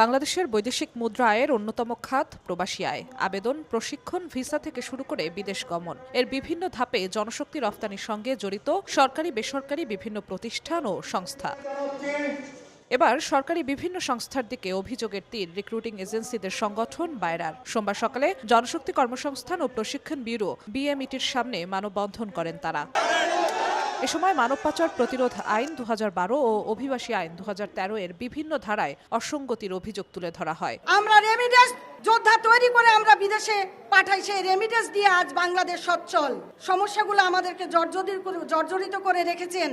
বাংলাদেশের বৈদেশিক মুদ্রা আয়ের অন্যতম খাত প্রবাসী আয়। আবেদন, প্রশিক্ষণ, ভিসা থেকে শুরু করে বিদেশ গমন। এর বিভিন্ন ধাপে জনশক্তি রফতানির সঙ্গে জড়িত সরকারি, বেসরকারি বিভিন্ন প্রতিষ্ঠান ও সংস্থা। এবার সরকারি বিভিন্ন সংস্থার দিকে অভিযোগের তীর রিক্রুটিং এজেন্সিদের সংগঠন বায়রার সোমবার সকালে জনশক্তি কর্মসংস্থান ও প্রশিক্ষণ ব্যুরো বিএমইটির সামনে মানববন্ধন করেন তারা। এ সময় মানব পাচার প্রতিরোধ আইন দুহাজার বারো ও অভিবাসী আইন দুহাজার তেরো এর বিভিন্ন ধারায় অসঙ্গতির অভিযোগ তুলে ধরা হয়। আমরা রেমিডেন্স যোদ্ধা তৈরি করে আমরা বিদেশে পাঠাই সেই রেমিডেন্স দিয়ে আজ বাংলাদেশ সচ্ছল। সমস্যাগুলো আমাদেরকে জর্জরিত করে- জর্জরিত করে রেখেছেন।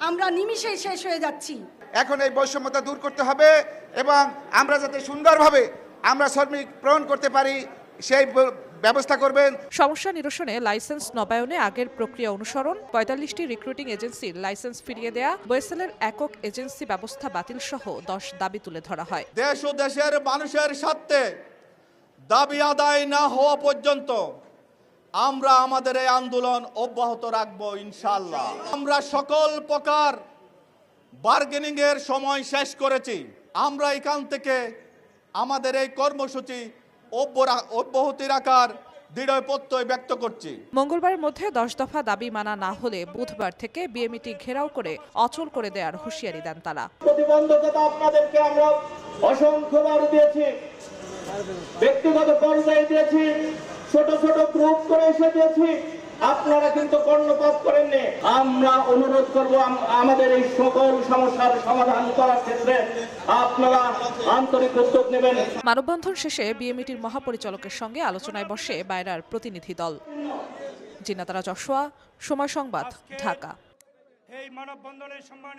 আমরা নিমিষেই শেষ হয়ে যাচ্ছি। এখন এই বৈষম্যতা দূর করতে হবে এবং আমরা যাতে সুন্দরভাবে আমরা শ্রমিক প্রেরণ করতে পারি সেই ব্যবস্থা করবেন। সমস্যা নিরসনে লাইসেন্স নবায়নে আগের প্রক্রিয়া অনুসরণ পঁয়তাল্লিশটি রিক্রুটিং এজেন্সির লাইসেন্স ফিরিয়ে দেয়া বয়েসেলের একক এজেন্সি ব্যবস্থা বাতিল সহ দশ দাবি তুলে ধরা হয়। দেশ ও দেশের মানুষের স্বার্থে দাবি আদায় না হওয়া পর্যন্ত আমরা আমাদের এই আন্দোলন অব্যাহত রাখব ইনশাল্লাহ আমরা সকল প্রকার বার্গেনিং এর সময় শেষ করেছি। আমরা এখান থেকে আমাদের এই কর্মসূচি অব্যাহতি রাখার দৃঢ় প্রত্যয় ব্যক্ত করছি। মঙ্গলবারের মধ্যে দশ দফা দাবি মানা না হলে বুধবার থেকে বিএমইটি ঘেরাও করে অচল করে দেওয়ার হুঁশিয়ারি দেন তারা। প্রতিবন্ধকতা আপনাদেরকে আমরা অসংখ্যবার দিয়েছি। ব্যক্তিগত পর্যায়ে দিয়েছি ছোট ছোট গ্রুপ করে এসে দিয়েছি। আপনারা কিন্তু কর্ণপাত করেননি। আমরা অনুরোধ করব আম- আমাদের এই সকল সমস্যার সমাধান করার ক্ষেত্রে আপনারা আন্তরিক উদ্যোগ নেবেন। মানববন্ধন শেষে বিএমইটির মহাপরিচালকের সঙ্গে আলোচনায় বসে বায়রার প্রতিনিধি দল। জিনাতারা যশোয়া সময় সংবাদ ঢাকা। এই মানববন্ধনের সম্মান